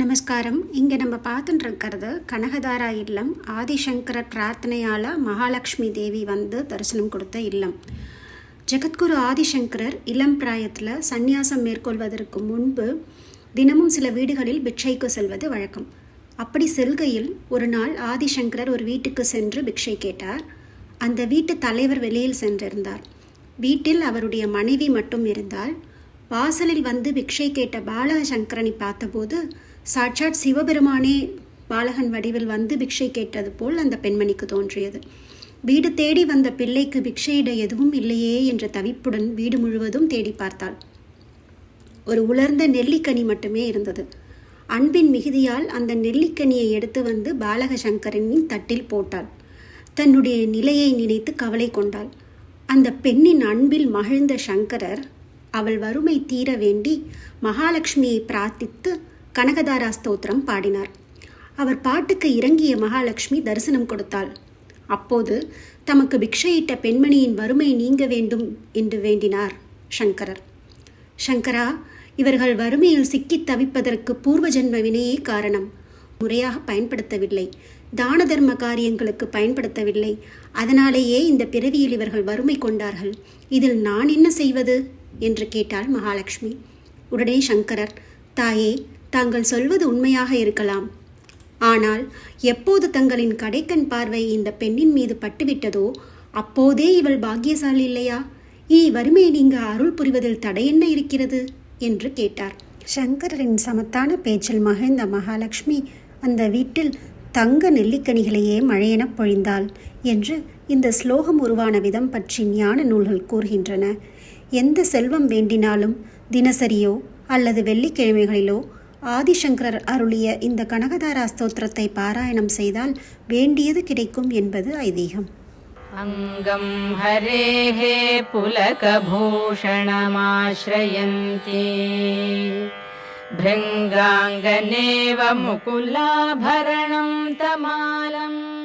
நமஸ்காரம். இங்கே நம்ம பார்த்துட்டுருக்கிறது கனகதாரா இல்லம். ஆதிசங்கரர் பிரார்த்தனையால் மகாலட்சுமி தேவி வந்து தரிசனம் கொடுத்த இல்லம். ஜெகத்குரு ஆதிசங்கரர் இளம் பிராயத்தில் சந்நியாசம் மேற்கொள்வதற்கு முன்பு தினமும் சில வீடுகளில் பிக்ஷைக்கு செல்வது வழக்கம். அப்படி செல்கையில் ஒரு நாள் ஆதிசங்கரர் ஒரு வீட்டுக்கு சென்று பிக்ஷை கேட்டார். அந்த வீட்டு தலைவர் வெளியில் சென்றிருந்தார். வீட்டில் அவருடைய மனைவி மட்டும் இருந்தால் வாசலில் வந்து பிக்ஷை கேட்ட பாலசங்கரனை பார்த்தபோது சாட்சாத் சிவபெருமானே பாலகன் வடிவில் வந்து பிக்ஷை கேட்டது போல் அந்த பெண்மணிக்கு தோன்றியது. வீடு தேடி வந்த பிள்ளைக்கு பிக்ஷையிட எதுவும் இல்லையே என்ற தவிப்புடன் வீடு முழுவதும் தேடி பார்த்தாள். ஒரு உலர்ந்த நெல்லிக்கனி மட்டுமே இருந்தது. அன்பின் மிகுதியால் அந்த நெல்லிக்கனியை எடுத்து வந்து பாலக சங்கரனின் தட்டில் போட்டாள். தன்னுடைய நிலையை நினைத்து கவலை கொண்டாள். அந்த பெண்ணின் அன்பில் மகிழ்ந்த சங்கரர் அவள் வறுமை தீர வேண்டி மகாலட்சுமியை பிரார்த்தித்து கனகதாரா ஸ்தோத்திரம் பாடினார். அவர் பாட்டுக்கு இறங்கிய மகாலட்சுமி தரிசனம் கொடுத்தாள். அப்போது தமக்கு பிக்ஷையிட்ட பெண்மணியின் வறுமை நீங்க வேண்டும் என்று வேண்டினார் சங்கரர். சங்கரா இவர்கள் வறுமையில் சிக்கித் தவிப்பதற்கு பூர்வ ஜென்ம வினையே காரணம். முறையாக பயன்படுத்தவில்லை. தான தர்ம காரியங்களுக்கு பயன்படுத்தவில்லை. அதனாலேயே இந்த பிறவியில் இவர்கள் வறுமை கொண்டார்கள். இதில் நான் என்ன செய்வது? என்று கேட்டாள் மகாலட்சுமி. உடனே சங்கரர் தாயே தாங்கள் சொல்வது உண்மையாக இருக்கலாம். ஆனால் எப்போது தங்களின் கடைக்கண் பார்வை இந்த பெண்ணின் மீது பட்டுவிட்டதோ அப்போதே இவள் பாக்கியசாலி இல்லையா? இனி வறுமையை நீங்கள் அருள் புரிவதில் தடை என்ன இருக்கிறது? என்று கேட்டார். சங்கரரின் சமத்தான பேச்சில் மகிழ்ந்த மகாலட்சுமி அந்த வீட்டில் தங்க நெல்லிக்கனிகளையே மழையெனப் பொழிந்தாள் என்று இந்த ஸ்லோகம் உருவான விதம் பற்றி ஞான நூல்கள் கூறுகின்றன. எந்த செல்வம் வேண்டினாலும் தினசரியோ அல்லது வெள்ளிக்கிழமைகளிலோ ஆதிசங்கரர் அருளிய இந்த கனகதாரா ஸ்தோத்திரத்தை பாராயணம் செய்தால் வேண்டியது கிடைக்கும் என்பது ஐதீகம் अङ्गं हरेः पुलकभूषणमाश्रयन्ती भृङ्गाङ्गनेव मुकुलाभरणं तमालम्